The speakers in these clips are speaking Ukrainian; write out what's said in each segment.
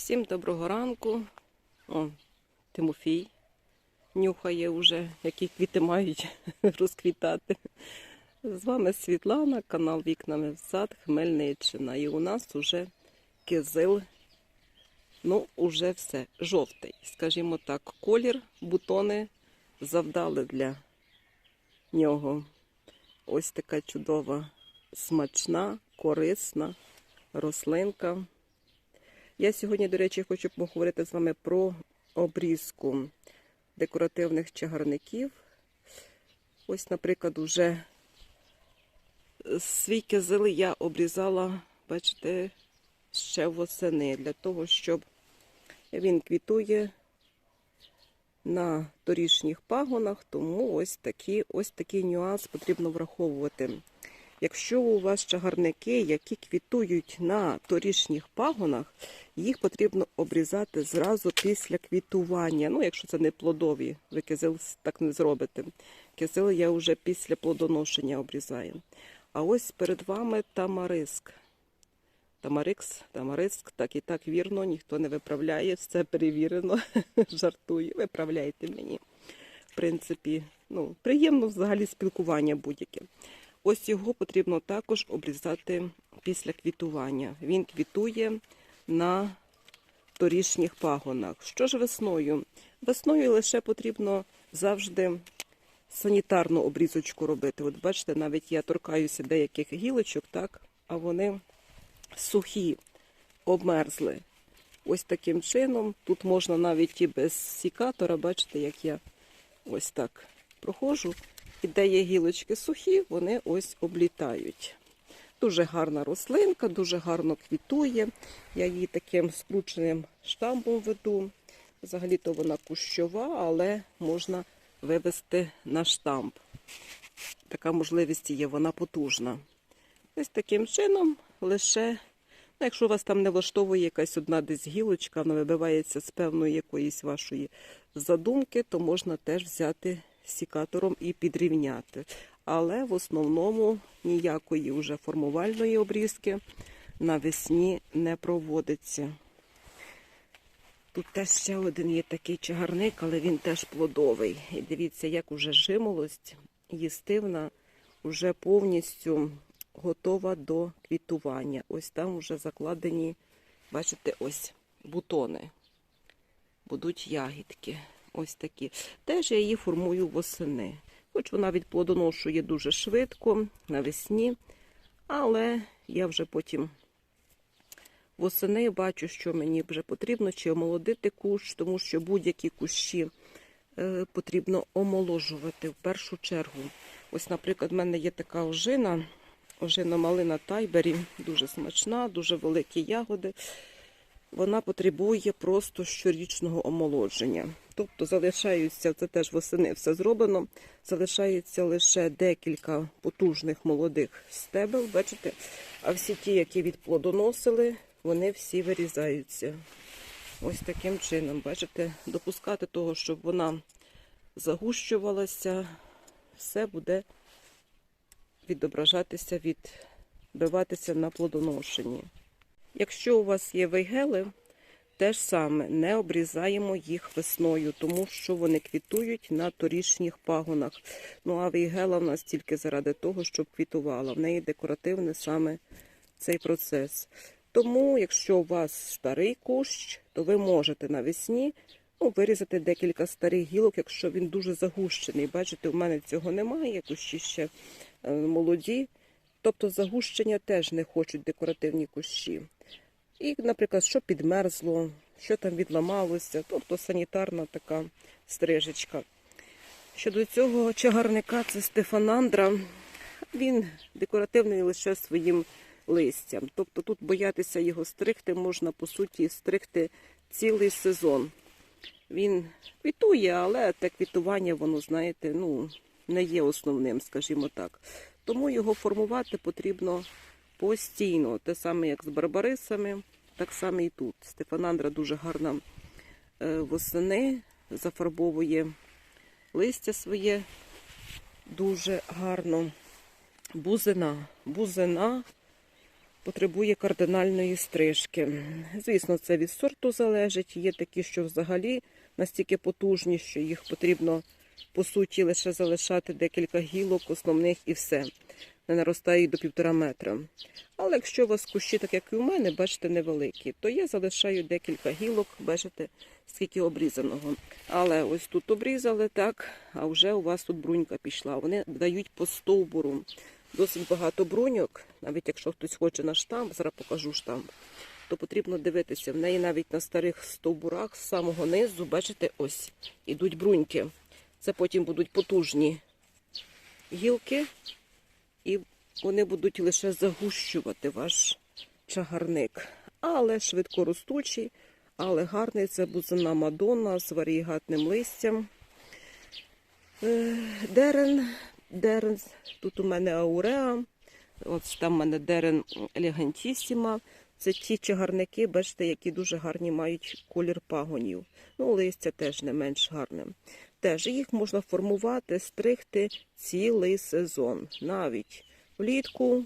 Всім доброго ранку. О, Тимофій нюхає уже, які квіти мають розквітати. З вами Світлана, канал Вікнами в сад, Хмельниччина. І у нас уже кизил, ну, уже все, жовтий. Скажімо так, колір, бутони завдали для нього. Ось така чудова, смачна, корисна рослинка. Я сьогодні, до речі, хочу поговорити з вами про обрізку декоративних чагарників. Ось, наприклад, уже свій кизил я обрізала, бачите, ще восени, для того, щоб він квітує на торішніх пагонах, тому ось, такі, ось такий нюанс потрібно враховувати. Якщо у вас чагарники, які квітують на торішніх пагонах, їх потрібно обрізати зразу після квітування. Ну, якщо це не плодові, ви кизил так не зробите. Кизил я вже після плодоношення обрізаю. А ось перед вами тамариск. Тамарикс, тамариск, так і так вірно, ніхто не виправляє, все перевірено. Жартую, виправляйте мені. В принципі, ну, приємно взагалі спілкування будь-яке. Ось його потрібно також обрізати після квітування. Він квітує на торішніх пагонах. Що ж весною? Весною лише потрібно завжди санітарну обрізочку робити. От бачите, навіть я торкаюся деяких гілочок, так, а вони сухі, обмерзли. Ось таким чином. Тут можна навіть і без сікатора, бачите, як я ось так проходжу. І де є гілочки сухі, вони ось облітають. Дуже гарна рослинка, дуже гарно квітує. Я її таким скрученим штамбом веду. Взагалі-то вона кущова, але можна вивести на штамп. Така можливість є, вона потужна. Ось таким чином лише, ну, якщо вас там не влаштовує якась одна десь гілочка, вона вибивається з певної якоїсь вашої задумки, то можна теж взяти сікатором і підрівняти. Але в основному ніякої вже формувальної обрізки навесні не проводиться. Тут теж ще один є такий чагарник, але він теж плодовий. І дивіться, як уже жимолость їстивна, вже повністю готова до квітування. Ось там вже закладені, бачите, ось бутони. Будуть ягідки. Ось такі. Теж я її формую восени. Хоч вона відплодоношує дуже швидко навесні, але я вже потім восени бачу, що мені вже потрібно чи омолодити кущ, тому що будь-які кущі е, потрібно омоложувати в першу чергу. Ось, наприклад, в мене є така ожина, ожина малина тайбері, дуже смачна, дуже великі ягоди. Вона потребує просто щорічного омолодження. Тобто залишаються, це теж восени все зроблено, залишається лише декілька потужних молодих стебел, бачите? А всі ті, які відплодоносили, вони всі вирізаються. Ось таким чином, бачите, допускати того, щоб вона загущувалася, все буде відображатися, відбиватися на плодоношенні. Якщо у вас є вейгели, те ж саме не обрізаємо їх весною, тому що вони квітують на торішніх пагонах. Ну а вейгела в нас тільки заради того, щоб квітувала. В неї декоративний саме цей процес. Тому, якщо у вас старий кущ, то ви можете навесні ну, вирізати декілька старих гілок, якщо він дуже загущений. Бачите, у мене цього немає, кущі ще е, молоді. Тобто загущення теж не хочуть декоративні кущі. І, наприклад, що підмерзло, що там відламалося, тобто санітарна така стрижечка. Щодо цього чагарника, це Стефанандра, він декоративний лише своїм листям. Тобто тут боятися його стригти, можна по суті стригти цілий сезон. Він квітує, але те квітування, воно, знаєте, ну, не є основним, скажімо так. Тому його формувати потрібно постійно. Те саме, як з барбарисами, так само і тут. Стефанандра дуже гарна е, восени, зафарбовує листя своє дуже гарно. Бузина. Бузина потребує кардинальної стрижки. Звісно, це від сорту залежить. Є такі, що взагалі настільки потужні, що їх потрібно по суті лише залишати декілька гілок, основних і все. Не наростають до півтора метра. Але якщо у вас кущі, так як і у мене, бачите, невеликі, то я залишаю декілька гілок, бачите, скільки обрізаного. Але ось тут обрізали так, а вже у вас тут брунька пішла. Вони дають по стовбуру. Досить багато бруньок, навіть якщо хтось хоче на штамп, зараз покажу штамп, то потрібно дивитися. В неї навіть на старих стовбурах з самого низу, бачите, ось ідуть бруньки. Це потім будуть потужні гілки, і вони будуть лише загущувати ваш чагарник. Але швидкоростучий, але гарний це бузина Мадонна з варігатним листям. Е, Дерен, дерен, тут у мене ауреа, от там у мене дерен елегантісіма. Це ті чагарники, бачите, які дуже гарні мають колір пагонів. Ну, листя теж не менш гарне. Теж їх можна формувати, стригти цілий сезон, навіть влітку.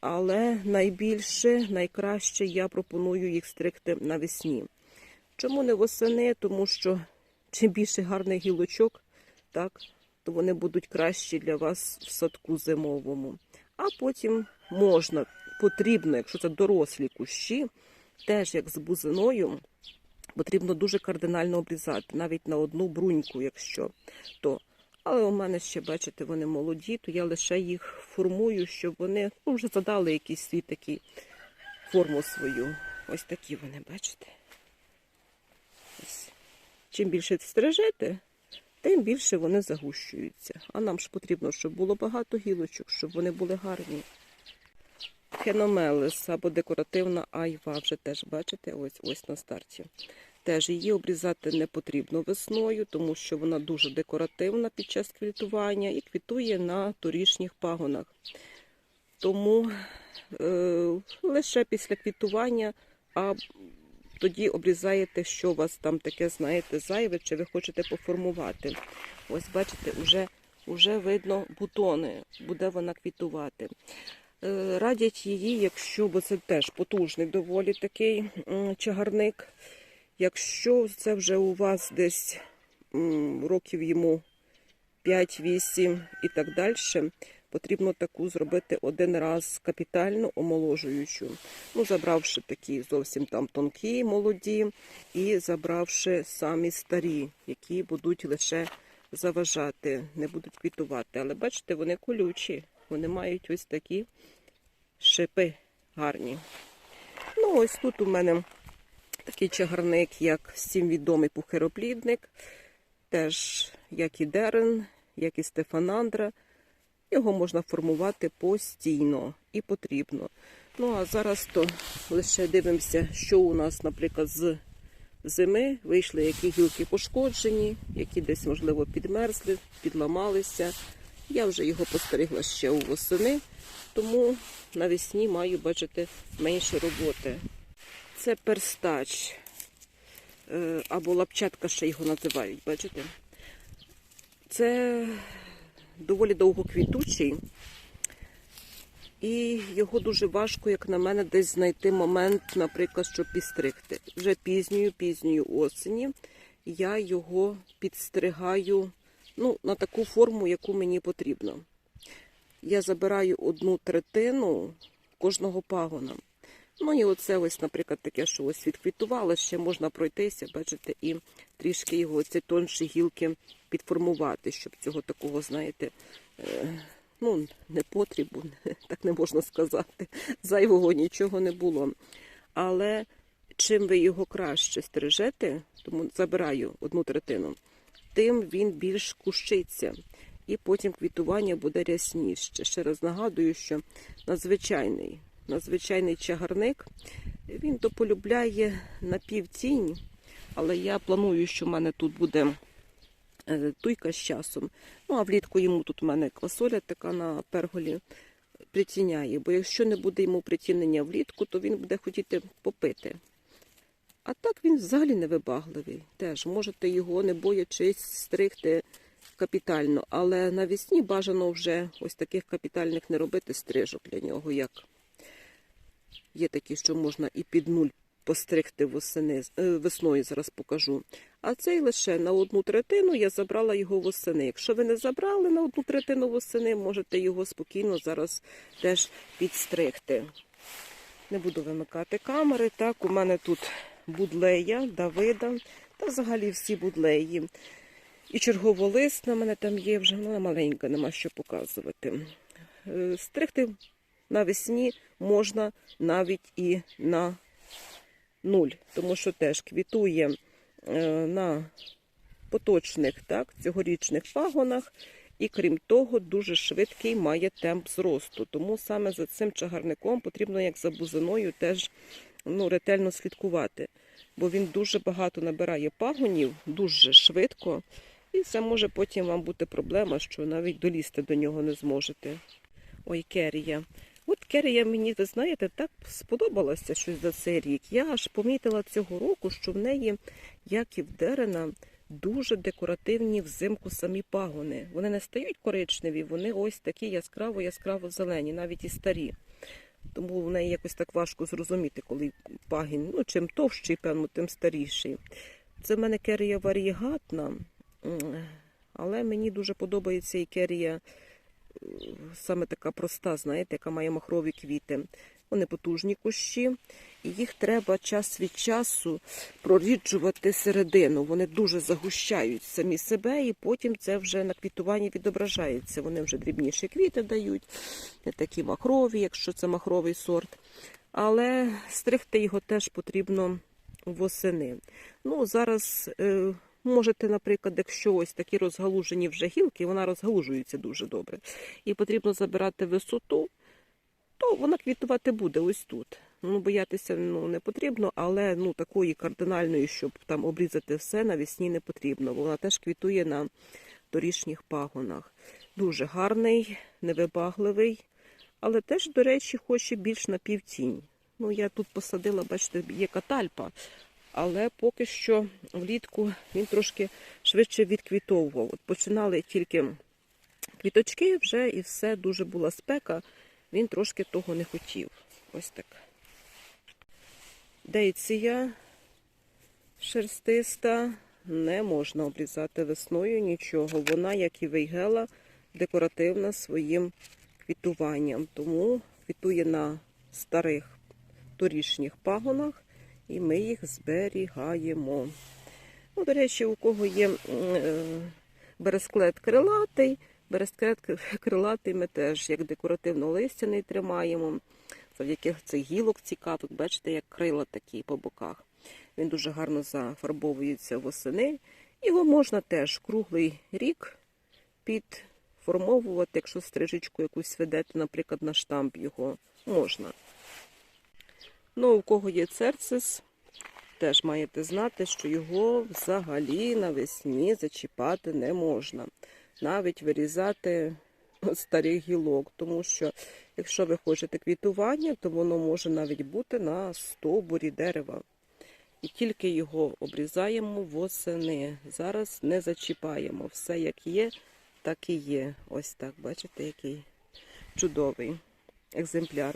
Але найбільше, найкраще я пропоную їх стригти навесні. Чому не восени? Тому що чим більше гарних гілочок, так, то вони будуть кращі для вас в садку зимовому. А потім можна, потрібно, якщо це дорослі кущі, теж як з бузиною, потрібно дуже кардинально обрізати, навіть на одну бруньку, якщо то. Але у мене ще, бачите, вони молоді, то я лише їх формую, щоб вони ну, вже задали якийсь свій такий форму свою. Ось такі вони, бачите. Ось. Чим більше стрижете, тим більше вони загущуються. А нам ж потрібно, щоб було багато гілочок, щоб вони були гарні. Хеномелис або декоративна айва, вже теж бачите, ось ось на старті. Теж її обрізати не потрібно весною, тому що вона дуже декоративна під час квітування і квітує на торішніх пагонах. Тому е, лише після квітування, а тоді обрізаєте, що у вас там таке, знаєте, зайве, чи ви хочете поформувати. Ось бачите, вже, вже видно бутони, буде вона квітувати. Е, Радять її, якщо, бо це теж потужний доволі такий чагарник. Якщо це вже у вас десь років йому 5-8 і так далі, потрібно таку зробити один раз капітально омоложуючу. Ну, забравши такі зовсім там тонкі, молоді, і забравши самі старі, які будуть лише заважати, не будуть квітувати. Але бачите, вони колючі, вони мають ось такі шипи гарні. Ну, ось тут у мене такий чагарник, як всім відомий пухироплідник, теж як і дерен, як і стефанандра. Його можна формувати постійно і потрібно. Ну а зараз то лише дивимося, що у нас, наприклад, з зими вийшли, які гілки пошкоджені, які десь, можливо, підмерзли, підламалися. Я вже його постерігла ще у восени, тому навесні маю, бачити, менше роботи. Це перстач е, або лапчатка ще його називають, бачите? Це доволі довгоквітучий, і його дуже важко, як на мене, десь знайти момент, наприклад, щоб підстригти. Вже пізньою, пізньою осені я його підстригаю ну, на таку форму, яку мені потрібно. Я забираю одну третину кожного пагона. Ну і оце ось, наприклад, таке, що ось відквітувало, ще можна пройтися, бачите, і трішки його ці тонші гілки підформувати, щоб цього такого, знаєте, е, ну, не потрібу, так не можна сказати. Зайвого нічого не було. Але чим ви його краще стрижете, тому забираю одну третину, тим він більш кущиться. І потім квітування буде рясніше. Ще раз нагадую, що надзвичайний надзвичайний чагарник. Він дополюбляє напівтінь, але я планую, що в мене тут буде е, туйка з часом. Ну, а влітку йому тут у мене квасоля така на перголі притіняє, бо якщо не буде йому притінення влітку, то він буде хотіти попити. А так він взагалі невибагливий. Теж можете його, не боячись, стригти капітально, але навесні бажано вже ось таких капітальних не робити стрижок для нього, як Є такі, що можна і під нуль постригти восени, е, весною, зараз покажу. А цей лише на одну третину я забрала його восени. Якщо ви не забрали на одну третину восени, можете його спокійно зараз теж підстригти. Не буду вимикати камери. Так, у мене тут будлея, Давида та взагалі всі будлеї. І черговолисна мене там є вже, вона маленька, нема що показувати. Е, Стригти навесні можна навіть і на нуль, тому що теж квітує е, на поточних, так, цьогорічних пагонах. І крім того, дуже швидкий має темп зросту. Тому саме за цим чагарником потрібно, як за бузиною, теж ну, ретельно слідкувати. Бо він дуже багато набирає пагонів, дуже швидко. І це може потім вам бути проблема, що навіть долізти до нього не зможете. Ой, керія. От керія мені, ви знаєте, так сподобалося щось за цей рік. Я аж помітила цього року, що в неї, як і в дерена, дуже декоративні взимку самі пагони. Вони не стають коричневі, вони ось такі яскраво-яскраво зелені, навіть і старі. Тому в неї якось так важко зрозуміти, коли пагін, ну чим товщий, певно, тим старіший. Це в мене керія варієгатна, але мені дуже подобається і керія саме така проста, знаєте, яка має махрові квіти. Вони потужні кущі, і їх треба час від часу проріджувати середину. Вони дуже загущають самі себе, і потім це вже на квітуванні відображається. Вони вже дрібніші квіти дають, не такі махрові, якщо це махровий сорт. Але стригти його теж потрібно восени. Ну, зараз е, можете, наприклад, якщо ось такі розгалужені вже гілки, вона розгалужується дуже добре. І потрібно забирати висоту, то вона квітувати буде ось тут. Ну, боятися ну, не потрібно, але ну, такої кардинальної, щоб там обрізати все, навесні не потрібно. Вона теж квітує на доріжніх пагонах. Дуже гарний, невибагливий, але теж, до речі, хоче більш на півтінь. Ну, я тут посадила, бачите, є катальпа, але поки що влітку він трошки швидше відквітовував. От починали тільки квіточки вже і все, дуже була спека, він трошки того не хотів. Ось так. Дейція шерстиста не можна обрізати весною нічого. Вона, як і вейгела, декоративна своїм квітуванням. Тому квітує на старих торішніх пагонах, і ми їх зберігаємо. Ну, до речі, у кого є е, бересклет крилатий, бересклет крилатий ми теж як декоративно-листяний тримаємо. Завдяки цих гілок цікавих, бачите, як крила такі по боках. Він дуже гарно зафарбовується восени. Його можна теж круглий рік підформовувати, якщо стрижечку якусь ведете, наприклад, на штамп його можна. Ну, у кого є церцис, теж маєте знати, що його взагалі навесні зачіпати не можна. Навіть вирізати старих гілок, тому що якщо ви хочете квітування, то воно може навіть бути на стовбурі дерева. І тільки його обрізаємо восени. Зараз не зачіпаємо. Все як є, так і є. Ось так, бачите, який чудовий екземпляр.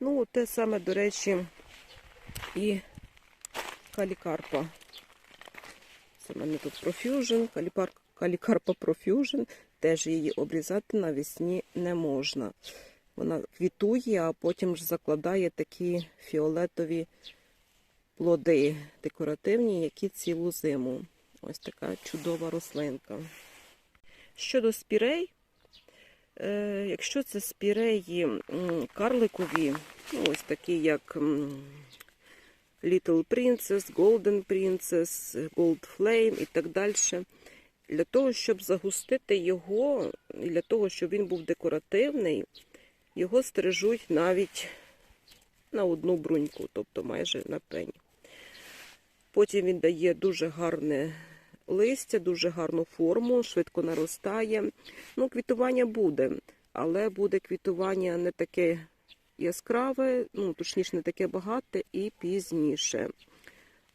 Ну, те саме, до речі, і калікарпа. Це в мене тут каліпар- калікарпа Profusion. Теж її обрізати навесні не можна. Вона квітує, а потім ж закладає такі фіолетові плоди декоративні, які цілу зиму. Ось така чудова рослинка. Щодо спірей, якщо це спіреї карликові, ну, ось такі як Little Princess, Golden Princess, Gold Flame і так далі. Для того, щоб загустити його, і для того, щоб він був декоративний, його стрижуть навіть на одну бруньку, тобто майже на пень. Потім він дає дуже гарне листя, дуже гарну форму, швидко наростає. Ну, квітування буде, але буде квітування не таке яскраве, ну, точніше, не таке багате і пізніше.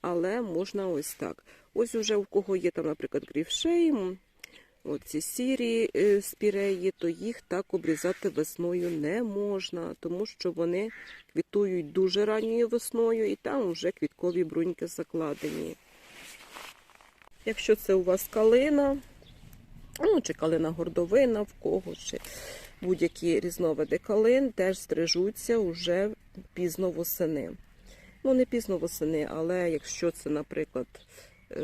Але можна ось так. Ось уже у кого є там, наприклад, гріфшейм, оці сірі е, спіреї, то їх так обрізати весною не можна, тому що вони квітують дуже ранньою весною і там вже квіткові бруньки закладені. Якщо це у вас калина, ну, чи калина гордовина в кого, чи будь-які різновиди калин, теж стрижуться вже пізно восени. Ну, не пізно восени, але якщо це, наприклад, е,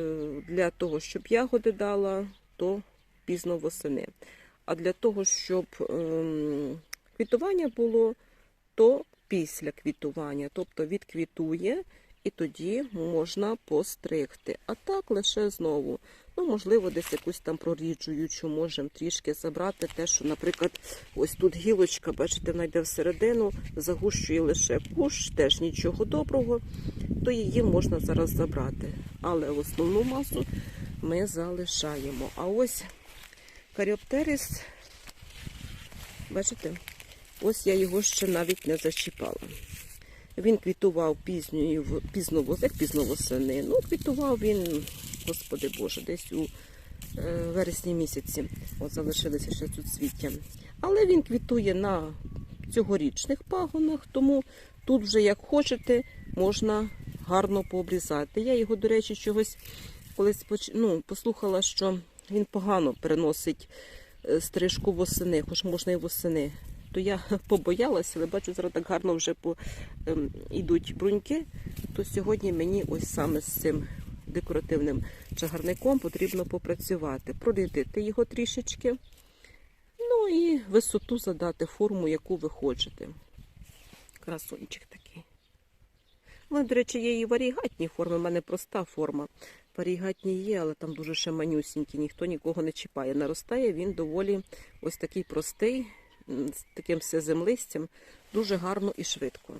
для того, щоб ягоди дала, то пізно восени. А для того, щоб ем, квітування було, то після квітування, тобто відквітує, і тоді можна постригти. А так лише знову. Ну, можливо, десь якусь там проріджуючу можемо трішки забрати. Те, що, наприклад, ось тут гілочка, бачите, вона йде всередину, загущує лише кущ, теж нічого доброго, то її можна зараз забрати. Але основну масу ми залишаємо. А ось каріоптерис, бачите, ось я його ще навіть не зачіпала. Він квітував пізньої, в- пізно, як пізно восени. Ну, квітував він, господи Боже, десь у е, вересні місяці. От залишилися ще тут цвіття. Але він квітує на цьогорічних пагонах, тому тут вже як хочете, можна гарно пообрізати. Я його, до речі, чогось колись ну, послухала, що він погано переносить е, стрижку восени, хоч можна і восени. То я побоялася, але бачу, зараз так гарно вже по, ем, ідуть бруньки, то сьогодні мені ось саме з цим декоративним чагарником потрібно попрацювати, прорядити його трішечки, ну і висоту задати, форму, яку ви хочете. Красунчик такий. Ну, до речі, є і варігатні форми, в мене проста форма. Варігатні є, але там дуже ще манюсінькі, ніхто нікого не чіпає. Наростає він доволі ось такий простий, з таким все землистям, дуже гарно і швидко.